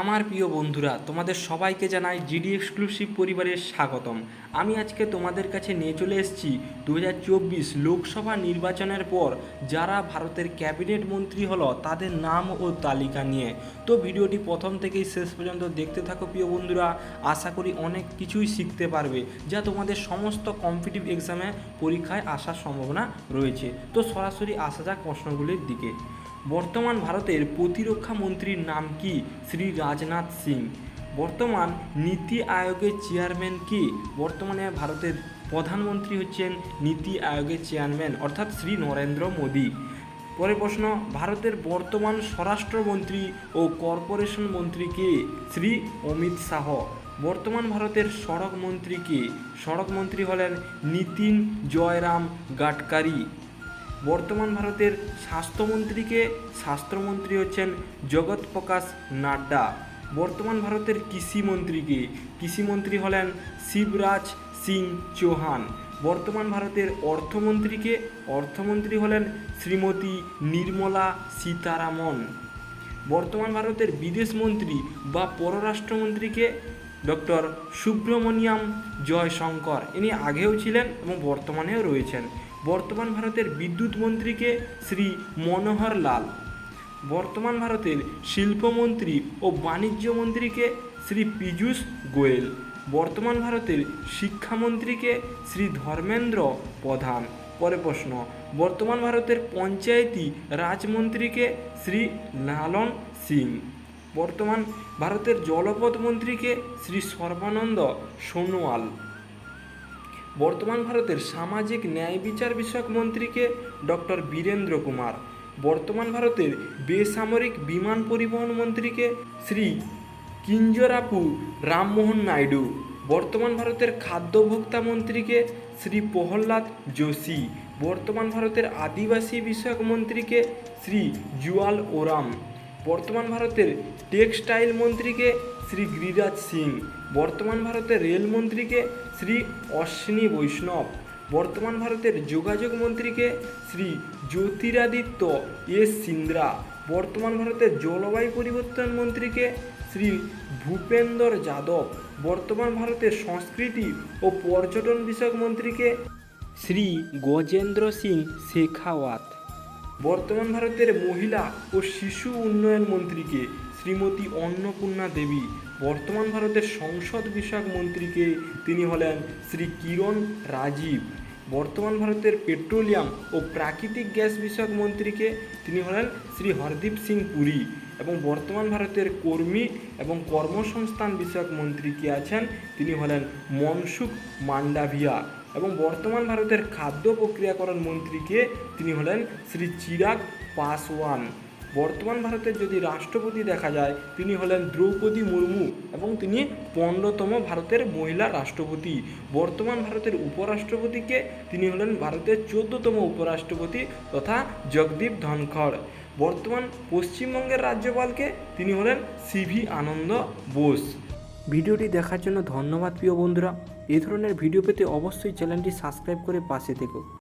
আমার প্রিয় বন্ধুরা, তোমাদের সবাইকে জানাই জিডি এক্সক্লুসিভ পরিবারের স্বাগতম। আমি আজকে তোমাদের কাছে নিয়ে চলে এসেছি দু হাজার চব্বিশ লোকসভা নির্বাচনের পর যারা ভারতের ক্যাবিনেট মন্ত্রী হলো, তাদের নাম ও তালিকা নিয়ে। তো ভিডিওটি প্রথম থেকেই শেষ পর্যন্ত দেখতে থাকো প্রিয় বন্ধুরা, আশা করি অনেক কিছুই শিখতে পারবে, যা তোমাদের সমস্ত কম্পিটিভ এক্সামে পরীক্ষায় আসার সম্ভাবনা রয়েছে। তো সরাসরি আসা যাক প্রশ্নগুলির দিকে। বর্তমান ভারতের প্রতিরক্ষা মন্ত্রীর নাম কি? শ্রী রাজনাথ সিং। বর্তমান নীতি আয়োগের চেয়ারম্যান কি? বর্তমানে ভারতের প্রধানমন্ত্রী হচ্ছেন নীতি আয়োগের চেয়ারম্যান, অর্থাৎ শ্রী নরেন্দ্র মোদী। পরের প্রশ্ন, ভারতের বর্তমান স্বরাষ্ট্রমন্ত্রী ও কর্পোরেশন মন্ত্রী কে? শ্রী অমিত শাহ। বর্তমান ভারতের সড়ক মন্ত্রী কে? সড়ক মন্ত্রী হলেন নীতিন জয়রাম গাডকারি। বর্তমান ভারতের স্বাস্থ্যমন্ত্রীকে স্বাস্থ্যমন্ত্রী হচ্ছেন জগৎ প্রকাশ নাড্ডা। বর্তমান ভারতের কৃষিমন্ত্রীকে কৃষিমন্ত্রী হলেন শিবরাজ সিং চৌহান। বর্তমান ভারতের অর্থমন্ত্রীকে অর্থমন্ত্রী হলেন শ্রীমতী নির্মলা সীতারামন। বর্তমান ভারতের বিদেশমন্ত্রী বা পররাষ্ট্রমন্ত্রীকে ডক্টর সুব্রমণিয়াম জয়শঙ্কর। ইনি আগেও ছিলেন এবং বর্তমানেও রয়েছেন। বর্তমান ভারতের বিদ্যুৎ মন্ত্রীকে শ্রী মনোহর লাল। বর্তমান ভারতের শিল্পমন্ত্রী ও বাণিজ্য মন্ত্রীকে শ্রী পীযূষ গোয়েল। বর্তমান ভারতের শিক্ষামন্ত্রীকে শ্রী ধর্মেন্দ্র প্রধান। পরে প্রশ্ন, বর্তমান ভারতের পঞ্চায়েতি রাজমন্ত্রীকে শ্রী লালন সিং। বর্তমান ভারতের জলপথ মন্ত্রীকে শ্রী সর্বানন্দ সোনোয়াল। বর্তমান ভারতের সামাজিক ন্যায় বিচার বিষয়ক মন্ত্রীকে ডক্টর বীরেন্দ্র কুমার, বর্তমান ভারতের বেসামরিক বিমান পরিবহন মন্ত্রীকে শ্রী কিঞ্জরাপু রামমোহন নাইডু, বর্তমান ভারতের খাদ্য ভোক্তা মন্ত্রীকে শ্রী প্রহ্লাদ যোশী, বর্তমান ভারতের আদিবাসী বিষয়ক মন্ত্রীকে শ্রী জুয়াল ওরাম, বর্তমান ভারতের টেক্সটাইল মন্ত্রীকে শ্রী গিরিরাজ সিং, বর্তমান ভারতের রেলমন্ত্রীকে শ্রী অশ্বিনী বৈষ্ণব, বর্তমান ভারতের যোগাযোগ মন্ত্রীকে শ্রী জ্যোতিরাদিত্য এস সিন্দ্রা, বর্তমান ভারতের জলবায়ু পরিবর্তন মন্ত্রীকে শ্রী ভূপেন্দর যাদব, বর্তমান ভারতের সংস্কৃতি ও পর্যটন বিষয়ক মন্ত্রীকে শ্রী গজেন্দ্র সিং শেখাওয়াত, বর্তমান ভারতের মহিলা ও শিশু উন্নয়ন মন্ত্রীকে শ্রীমতী অন্নপূর্ণা দেবী, বর্তমান ভারতের সংসদ বিষয়ক মন্ত্রীকে তিনি হলেন শ্রী কিরণ রাজীব। বর্তমান ভারতের পেট্রোলিয়াম ও প্রাকৃতিক গ্যাস বিষয়ক মন্ত্রীকে তিনি হলেন শ্রী হরদীপ সিং পুরী এবং বর্তমান ভারতের কর্মী এবং কর্মসংস্থান বিষয়ক মন্ত্রী কে আছেন তিনি হলেন মনসুখ মান্ডাভিয়া এবং বর্তমান ভারতের খাদ্য প্রক্রিয়াকরণ মন্ত্রীকে তিনি হলেন শ্রী চিরাগ পাসওয়ান। বর্তমান ভারতের যদি রাষ্ট্রপতি দেখা যায়, তিনি হলেন দ্রৌপদী মুর্মু এবং তিনি পনেরোতম ভারতের মহিলা রাষ্ট্রপতি। বর্তমান ভারতের উপরাষ্ট্রপতিকে তিনি হলেন ভারতের চোদ্দতম উপরাষ্ট্রপতি তথা জগদীপ ধনখড়। বর্তমান পশ্চিমবঙ্গের রাজ্যপালকে তিনি হলেন সিভি আনন্দ বোস। ভিডিওটি দেখার জন্য ধন্যবাদ প্রিয় বন্ধুরা। এই ধরনের ভিডিও পেতে অবশ্যই চ্যানেলটি সাবস্ক্রাইব করে পাশে থেকো।